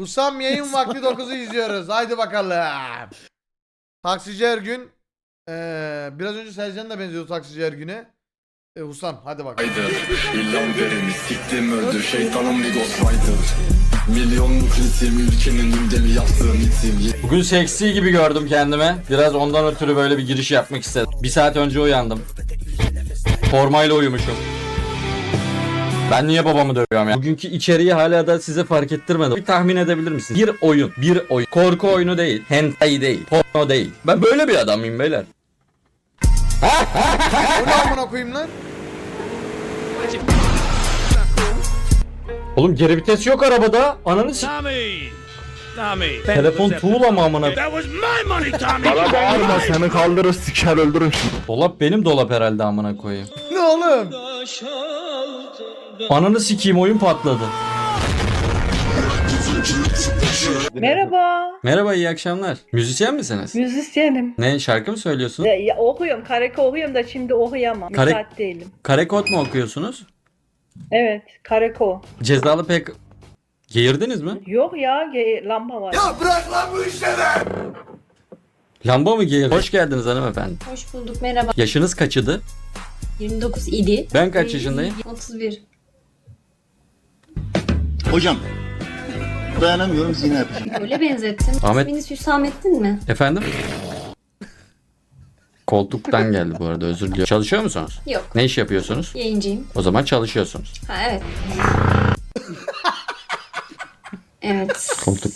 Husam yayın vakti 9'u izliyoruz. Haydi bakalım. Taksici Ergün. Ee, biraz önce Sercan da benziyordu Taksici Ergün'e. Ee, Husam hadi bakalım. Haydi İllan vereni siktim öldü Şeytanım bir Ghost Rider Milyonluk ritim ülkenin gündemi yaptığım itim Bugün seksi gibi gördüm kendime. Biraz ondan ötürü böyle bir giriş yapmak istedim. Bir saat önce uyandım. Formayla uyumuşum. Ben niye babamı dövüyorum ya? Bugünkü içeriği hala da size fark ettirmedim. Bir tahmin edebilir misiniz? Bir oyun, bir oyun. Korku oyunu değil, hentai değil, porno değil. Ben böyle bir adamım beyler. Bu ne amına koyayım lan? Oğlum geri vites yok arabada. Ananı s- Tommy! Tommy! Telefon tuğla mı amına? That was my money, Tommy! Bana bağırma seni kaldırır siker öldürürüm şimdi. Dolap benim dolap herhalde amına koyayım. Ne oğlum? Ananı sikeyim oyun patladı. Merhaba. Merhaba iyi akşamlar. Müzisyen misiniz? Müzisyenim. Ne şarkı mı söylüyorsunuz? Ya, ya okuyorum. Kareke okuyorum da şimdi okuyamam. Kare- Müsait değilim. Karekod mu okuyorsunuz? Evet. Kareko. Cezalı pek geğirdiniz mi? Yok ya. ge- lamba var. Lamba mı geğirdi? Hoş geldiniz hanımefendi. Hoş bulduk merhaba. Yaşınız kaçıdı? 29 idi. Ben kaç yaşındayım? 31. Hocam dayanamıyorum zina yapacağım. Öyle benzettin. Ahmet- İsminiz Hüsamettin mi? Efendim? Koltuktan geldi bu arada özür diliyorum. Çalışıyor musunuz? Yok. Ne iş yapıyorsunuz? Yayıncıyım. O zaman çalışıyorsunuz. Ha evet. evet. Koltuk.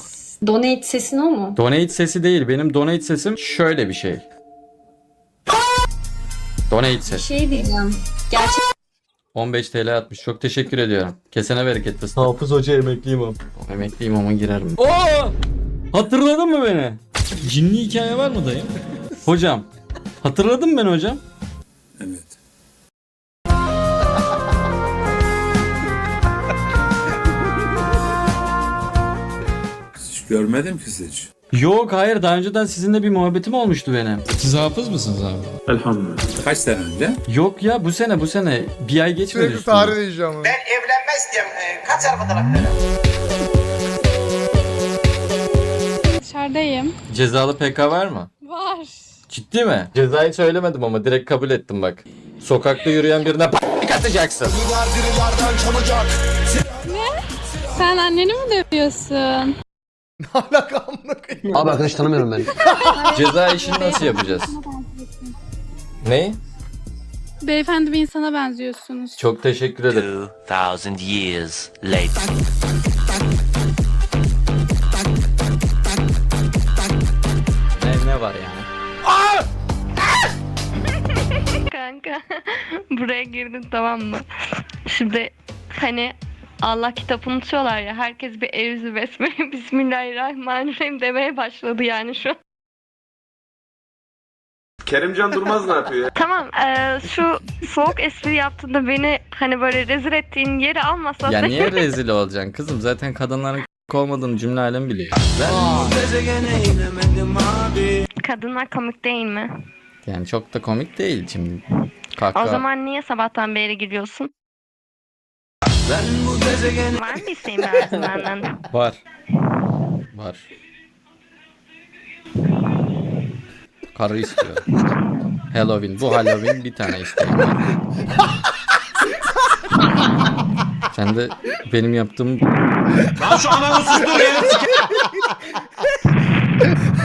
Donate sesin o mu? Donate sesi değil. Benim donate sesim şöyle bir şey. Donate Bir ses. şey diyeceğim. Gerçek 15 TL atmış. Çok teşekkür ediyorum. Kesene bereket fıstık. Hafız Hoca emekliyim ama. Emekliyim ama girerim. Oo! Hatırladın mı beni? Cinli hikaye var mı dayım? hocam. Hatırladın mı beni hocam? Hiç görmedim ki sizi hiç. Yok hayır daha önceden sizinle bir muhabbetim olmuştu benim. Siz hafız mısınız abi? Kaç sene önce? Yok ya bu sene bu sene bir ay geçmedi Sürekli üstünden. tarih değişiyor ama. evlenmek istiyorum. Ee, kaç araba tarafları? Dışarıdayım. Cezalı PK var mı? Var. Ciddi mi? Cezayı söylemedim ama direkt kabul ettim bak. Sokakta yürüyen birine p- atacaksın. Sen anneni mi dövüyorsun? Ne alaka amına koyayım? Abi arkadaş tanımıyorum ben. Ceza işini nasıl yapacağız? Ne? Beyefendi bir insana benziyorsunuz. Çok teşekkür ederim. 2000 years later. Ne, ne var yani? Kanka buraya girdin tamam mı? Şimdi hani Allah kitabını unutuyorlar ya herkes bir evzi besmele bismillahirrahmanirrahim demeye başladı yani şu an. Kerimcan Durmaz ne yapıyor ya? Tamam eee, şu soğuk espri yaptığında beni hani böyle rezil ettiğin yeri almasan Ya niye rezil olacaksın kızım? Zaten kadınların k- olmadığını cümle alem biliyor. Ben kadınlar komik değil mi? yani çok da komik değil şimdi. O Kaka. zaman niye sabahtan beri gülüyorsun? Var mı isteğin benden? Var. Var. Karı istiyor. Halloween. Bu Halloween bir tane isteğim var. Sen de benim yaptığım... Lan şu ananı sustur ya!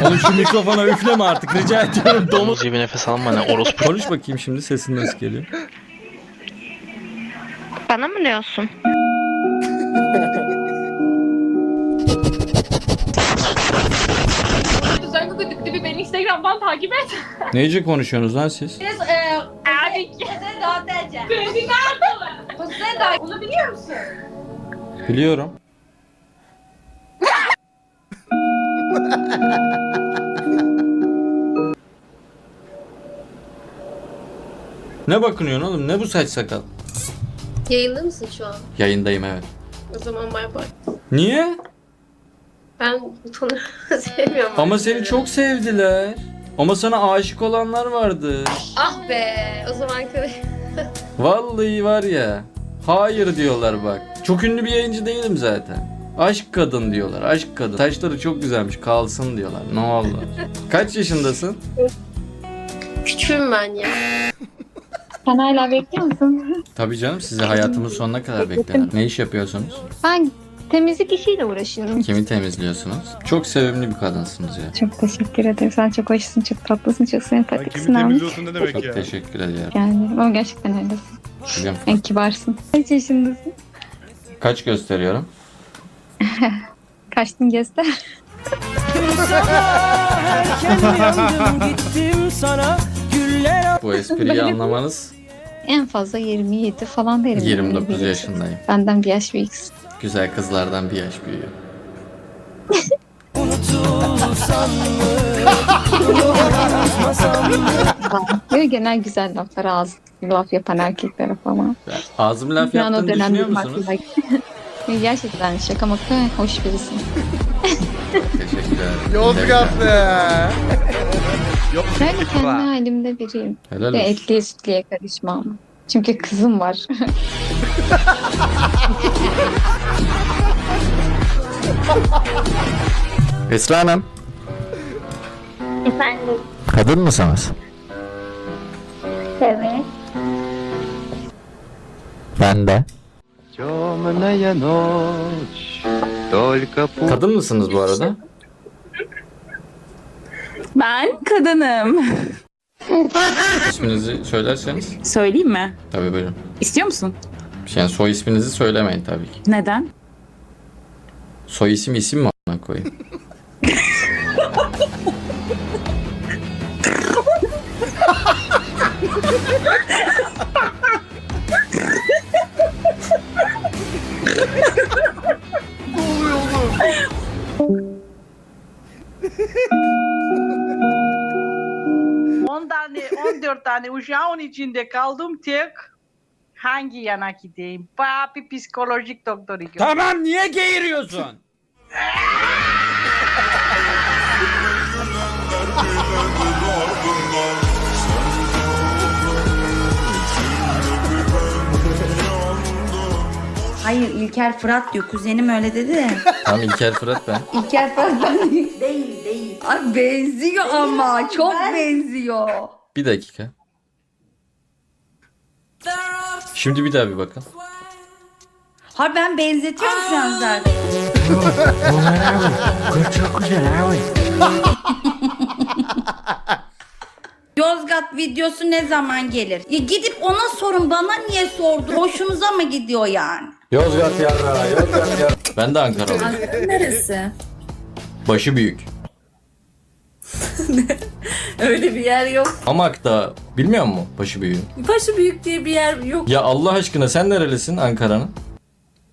Oğlum şu mikrofona üfleme artık rica ediyorum. Domuz. bir nefes alma ne orospu. Konuş bakayım şimdi sesin nasıl geliyor? Bana mı diyorsun? Düzenli gibi beni Instagram'dan takip et. Neyce konuşuyorsunuz lan siz? Biz eee abi kese dağıtacağız. Beni nerede? Kuzey dağ. Onu biliyor musun? Biliyorum. ne bakınıyorsun oğlum? Ne bu saç sakal? Yayında mısın şu an? Yayındayım evet. O zaman bay bay. Niye? Ben butonu sevmiyorum. Ama seni çok sevdiler. Ama sana aşık olanlar vardı. Ah be. O zaman Vallahi var ya. Hayır diyorlar bak. Çok ünlü bir yayıncı değilim zaten. Aşk kadın diyorlar. Aşk kadın. Saçları çok güzelmiş. Kalsın diyorlar. Ne oldu? Kaç yaşındasın? Küçüğüm ben ya. Sen hala bekliyor musun? Tabii canım sizi hayatımın sonuna kadar beklerim. Ne iş yapıyorsunuz? Ben temizlik işiyle uğraşıyorum. Kimi temizliyorsunuz? Çok sevimli bir kadınsınız ya. Çok teşekkür ederim. Sen çok hoşsun, çok tatlısın, çok sempatiksin abi. Çok teşekkür ediyorum. Yani ama gerçekten öylesin. Biliyorum. En kibarsın. Kaç yaşındasın? Kaç gösteriyorum? Kaçtın göster. Bu espriyi anlamanız En fazla 27 falan derim. 29 yaşındayım. Benden bir yaş büyüksün. Güzel kızlardan bir yaş büyüyor. Böyle genel güzel laflar ağız laf yapan erkeklere falan. Ağzım laf o yaptığını dönem düşünüyor musunuz? Gerçekten şaka maka hoş birisin. Teşekkür ederim. Yozgatlı. Ben de kendi halimde biriyim. Helal Ve olsun. etliye sütliye karışmam. Çünkü kızım var. Esra Hanım. Efendim? Kadın mısınız? Evet. Ben de. Kadın mısınız bu arada? Ben kadınım. İsminizi söylerseniz. Söyleyeyim mi? Tabii buyurun. İstiyor musun? Yani soy isminizi söylemeyin tabii ki. Neden? Soy isim isim mi ona koyayım? uşağın içinde kaldım tek. Hangi yana gideyim? Bayağı bir psikolojik doktoru gör. Tamam niye geğiriyorsun? Hayır İlker Fırat diyor. Kuzenim öyle dedi de. Tamam İlker Fırat ben. İlker Fırat ben değil. Değil değil. Ay benziyor ama. Çok benziyor. Bir dakika. Şimdi bir daha bir bakın. Ha ben benzetiyorum şu an zaten. Yozgat videosu ne zaman gelir? Ya gidip ona sorun bana niye sordu? Hoşunuza mı gidiyor yani? Yozgat yarra, Yozgat yarra. Ben de Ankaralıyım. Neresi? Başı büyük. Öyle bir yer yok. Hamak'ta bilmiyor musun başı büyük? Başı büyük diye bir yer yok. Ya Allah aşkına sen nerelisin Ankara'nın?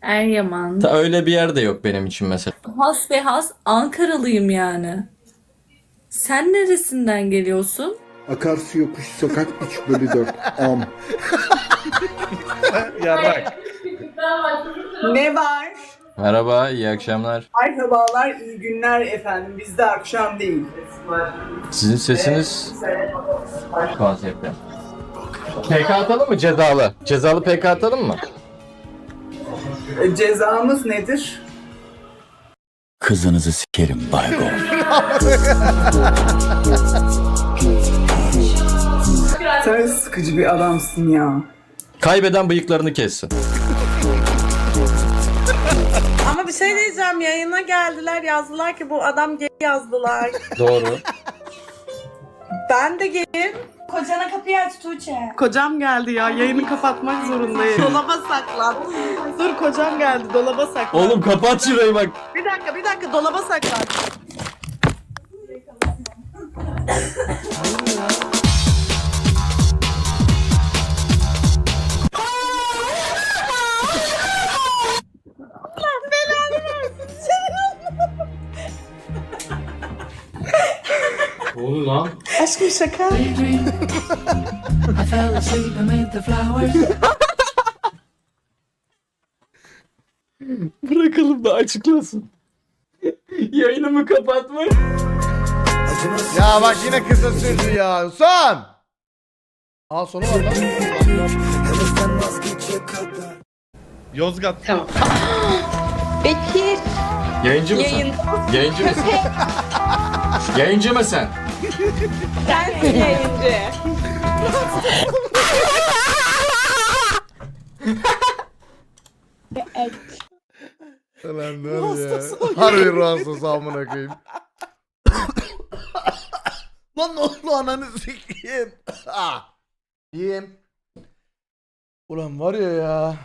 Eryaman. Ta öyle bir yer de yok benim için mesela. Has ve has Ankaralıyım yani. Sen neresinden geliyorsun? Akarsu yokuş sokak 3 bölü 4 am. Ne var? Merhaba, iyi akşamlar. Merhabalar, iyi günler efendim. Bizde akşam değil. Sizin sesiniz konsepte. PK atalım mı cezalı? Cezalı PK atalım mı? Cezamız nedir? Kızınızı sikerim Baygo. Sen sıkıcı bir adamsın ya. Kaybeden bıyıklarını kessin. Şey diyeceğim yayına geldiler yazdılar ki bu adam gay yazdılar. Doğru. ben de gayim. Kocana kapıyı aç Tuğçe. Kocam geldi ya yayını kapatmak zorundayım. dolaba saklan. Dur kocam geldi dolaba saklan. Oğlum kapat şurayı bak. Bir dakika bir dakika dolaba saklan. Şaka. Bırakalım da açıklasın. Yayınımı kapatma. Ya bak yine kısa sürdü ya. Son. Aa sonu var lan. Yozgat. Bekir. Yayıncı mısın? Yayıncı mısın? Yayıncı mısın? Sensin yayıncı. Ulan ne oluyor ya? Harbi rahatsız amına koyayım. Lan ne oldu ananı sikeyim. Ah. Yiyeyim. Ulan var ya ya.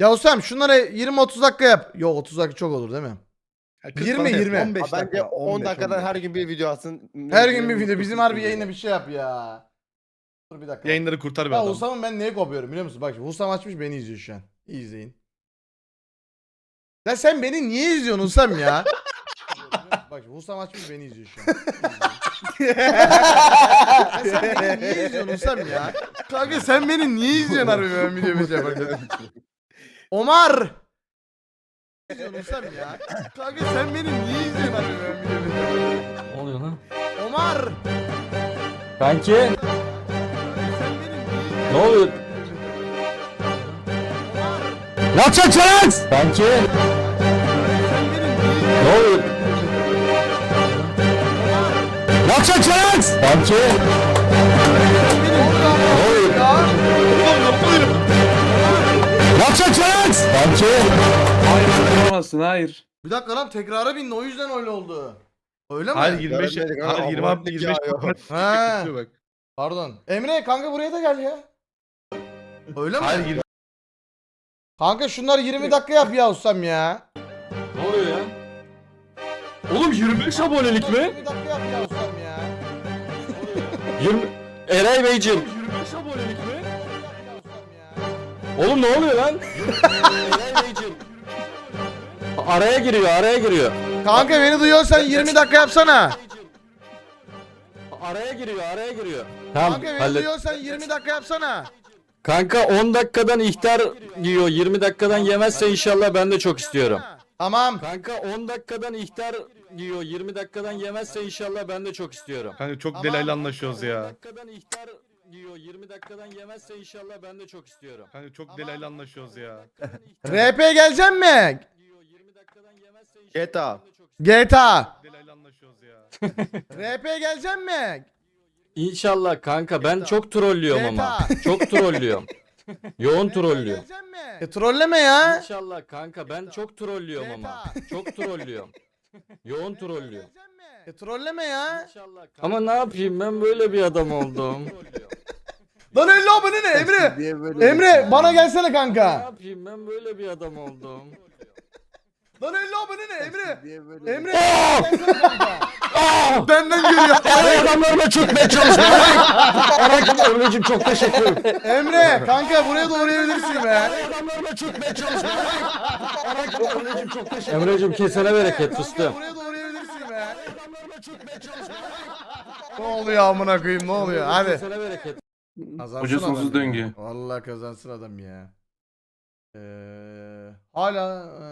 Ya Osam şunları 20-30 dakika yap. Yok 30 dakika çok olur değil mi? 20 20. 15 Bence 10 dakikadan her gün bir video atsın. Her gün bir video bizim harbi yayında bir şey yap ya. Dur bir dakika. Yayınları kurtar bir Ya adam. Husam'ın ben neye kopuyorum biliyor musun? Bak şimdi Husam açmış beni izliyor şu an. İyi izleyin. Ya sen beni niye izliyorsun Husam ya? Bak şimdi Husam açmış beni izliyor şu an. İyi izleyin. ya sen beni niye izliyorsun Husam ya? Kanka sen beni niye izliyorsun harbi ben video bir şey yaparken? Omar! İzliyorsun Husam ya? Kanka sen beni niye izliyorsun harbi ben yaparken? Ne oluyor lan? Omar! Kanki Sen beni niye izliyorsun? ne oluyor? Ne yapacaksın sen? Kanki ne oluyor? Ne yapacaksın sen? Kanki Yapamazsın hayır. Bir dakika lan tekrara bindi o yüzden öyle oldu. Öyle mi? Hayır 25 Görmedik ha, hayır 20 abarttık 25 ya, bak. pardon. Emre kanka buraya da gel ya. Öyle mi? Hayır 20 Kanka şunları 20 dakika yap ya ustam ya. ne oluyor ya? Oğlum 25 abonelik mi? 20 dakika yap ya ustam ya. 20 Eray Beyciğim 25 abonelik mi? Oğlum ne oluyor lan? Eray Beyciğim Araya giriyor araya giriyor. Kanka beni duyuyorsan 20 dakika yapsana. Araya giriyor araya giriyor. Tamam Kanka beni hallet. duyuyorsan 20 dakika yapsana. Kanka 10 dakikadan ihtar yiyor. 20 dakikadan yemezse inşallah ben de çok istiyorum. Tamam. Kanka 10 dakikadan ihtar yiyor. 20 dakikadan yemezse inşallah ben de çok istiyorum. Kanka çok delaylı anlaşıyoruz 10 ya. dakikadan ihtar yiyor. 20 dakikadan yemezse inşallah ben de çok istiyorum. Kanka çok delaylı anlaşıyoruz ya. RP gelecek mi? GTA. GTA. Delaylı anlaşıyoruz ya. RP gelecek mi? İnşallah kanka ben çok trollüyorum ama çok trollüyorum Yoğun trollüyorum Gelecek mi? E trolleme ya. İnşallah kanka ben çok trollüyorum ama çok trollüyorum Yoğun trollüyorum E trolleme ya. İnşallah Ama ne yapayım ben böyle bir adam oldum. Lan 50 abone ne Emre? Diye böyle Emre bana gelsene ne kanka. yapayım ben böyle bir adam oldum. Lan 50 abone ne Emre? Böyle Emre gelsene kanka. Benden görüyor. Ara adamlarıma çökmeye çalışıyorum. Ara Emre'cim çok teşekkür ederim. Emre kanka buraya doğru uğrayabilirsin be. adamlarıma çökmeye çalışıyorum. Ara Emre'cim çok teşekkür ederim. Emre'cim kesene bereket fıstığım. Kanka buraya doğru uğrayabilirsin be. Ne oluyor amına koyayım ne oluyor? Hadi. Kesene bereket. Kazansın Hoca sonsuz döngü. Vallahi kazansın adam ya. Ee, hala e,